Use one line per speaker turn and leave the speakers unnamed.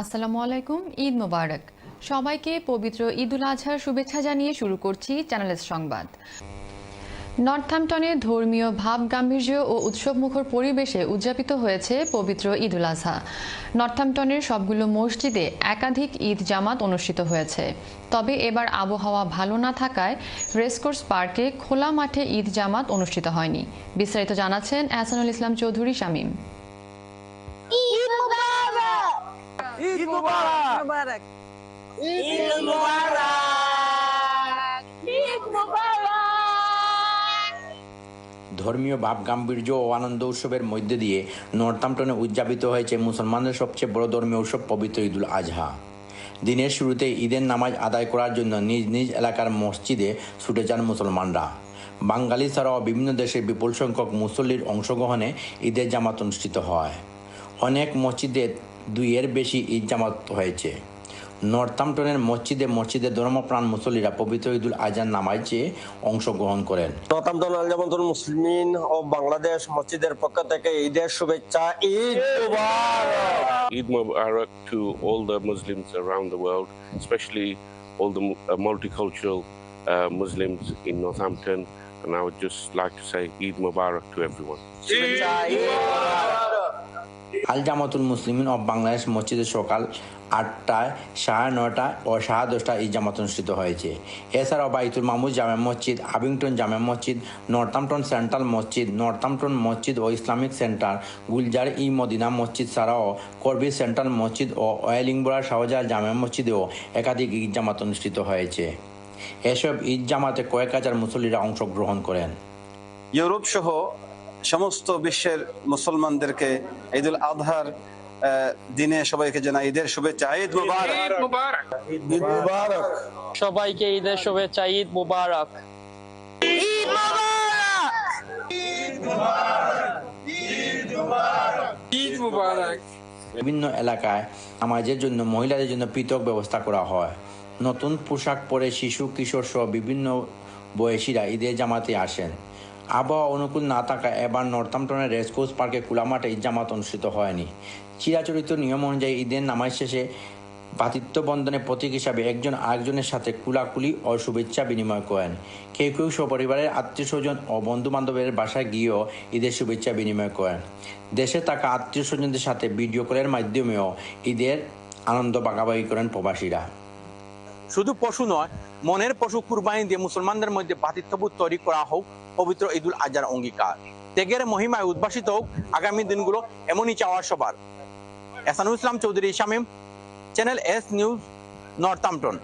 আসসালামু আলাইকুম, ঈদ মোবারক। সবাইকে পবিত্র ঈদুল আজহার শুভেচ্ছা জানিয়ে শুরু করছি চ্যানেলের সংবাদ। নর্থহ্যাম্পটনে ধর্মীয় ভাব, গাম্ভীর্য ও উৎসবমুখর পরিবেশে উদযাপিত হয়েছে পবিত্র ঈদুল আজহা। নর্থহ্যাম্পটনের সবগুলো মসজিদে একাধিক ঈদ জামাত অনুষ্ঠিত হয়েছে। তবে এবার আবহাওয়া ভালো না থাকায় রেসকোর্স পার্কে খোলা মাঠে ঈদ জামাত অনুষ্ঠিত হয়নি। বিস্তারিত জানাচ্ছেন এহসানুল ইসলাম চৌধুরী শামীম
ঈদ মুবারক
ঈদ মুবারক।
মুবারক।
ঈদ মুবারক। ঈদ মুবারক।
ধর্মীয় ভাব গাম্ভীর্য ও আনন্দ উৎসবের মধ্যে দিয়ে নর্থাম্পটনে উদযাপিত হয়েছে মুসলমানদের সবচেয়ে বড় ধর্মীয় উৎসব পবিত্র ঈদুল আজহা। দিনের শুরুতে ঈদের নামাজ আদায় করার জন্য নিজ নিজ এলাকার মসজিদে ছুটে যান মুসলমানরা। বাঙালি ছাড়াও বিভিন্ন দেশের বিপুল সংখ্যক মুসল্লির অংশগ্রহণে ঈদের জামাত অনুষ্ঠিত হয়। অনেক মসজিদে দুইয়ের বেশি ঈদ জামাত হয়েছে নর্থাম্পটনের মসজিদে মসজিদে ধর্মপ্রাণ মুসল্লিরা পবিত্র ঈদুল আজহার নামাজে অংশগ্রহণ করেন
নতামদন আল মুসলিমিন ও বাংলাদেশ মসজিদের পক্ষ থেকে ঈদের শুভেচ্ছা ঈদ মুবারক
Eid Mubarak to all the Muslims around the world, especially all the mu- uh, multicultural uh, Muslims in Northampton. And I would just like to say Eid Mubarak to everyone.
Eid Mubarak
Al Jamatul Muslimin of Bangladesh মসজিদে সকাল আটটায় সাড়ে নয়টায় ও সাড়ে দশটায় এই জামাত অনুষ্ঠিত হয়েছে। এছাড়াও বাইতুল মামুদ জামে মসজিদ, আবিংটন জামে মসজিদ নর্থাম্পটন সেন্ট্রাল মসজিদ নর্থাম্পটন মসজিদ ও ইসলামিক সেন্টার, গুলজার ই মদিনা মসজিদ ছাড়াও করবি সেন্ট্রাল মসজিদ ও ওয়েলিংবরা শাহজাহার জামে মসজিদেও একাধিক ঈদ জামাত অনুষ্ঠিত হয়েছে। এসব ঈদ জামাতে কয়েক হাজার মুসল্লিরা অংশগ্রহণ করেন।
ইউরোপ সহ সমস্ত বিশ্বের মুসলমানদেরকে ঈদুল আজহার দিনে সবাইকে জানাই ঈদের শুভেচ্ছা। ঈদ মুবারক।
ঈদ মুবারক।
সবাইকে ঈদের শুভেচ্ছা। ঈদ মুবারক।
ঈদ মুবারক।
বিভিন্ন এলাকায় নামাজের জন্য মহিলাদের জন্য পৃথক ব্যবস্থা করা হয়। নতুন পোশাক পরে শিশু কিশোর সহ বিভিন্ন বয়সীরা ঈদের জামাতে আসেন। আবহাওয়া অনুকূল না থাকায় এবার নর্থাম্পটনের রেসকোর্স পার্কে খোলা মাঠে জামাত অনুষ্ঠিত হয়নি। চিরাচরিত নিয়ম অনুযায়ী ঈদের নামাজ শেষে ভাতৃত্ব বন্ধনের প্রতীক হিসাবে একজন আরেকজনের সাথে কুলাকুলি ও শুভেচ্ছা বিনিময় করেন। কেউ কেউ সপরিবারের আত্মীয় স্বজন ও বন্ধু বান্ধবের বাসায় গিয়েও ঈদের শুভেচ্ছা বিনিময় করেন। দেশে থাকা আত্মীয় স্বজনদের সাথে ভিডিও কলের মাধ্যমেও ঈদের আনন্দ ভাগাভাগি করেন প্রবাসীরা।
শুধু পশু নয়, মনের পশু কুরবানি দিয়ে মুসলমানদের মধ্যে ভাতৃত্ববোধ তৈরি করা হোক, পবিত্র ঈদুল আজহার অঙ্গীকার। ত্যাগের মহিমায় উদ্ভাসিত হোক, আগামী দিনগুলো এমনই চাওয়া সবার। Ehsanul Islam Chowdhury, Shamim, channel S news, Northampton.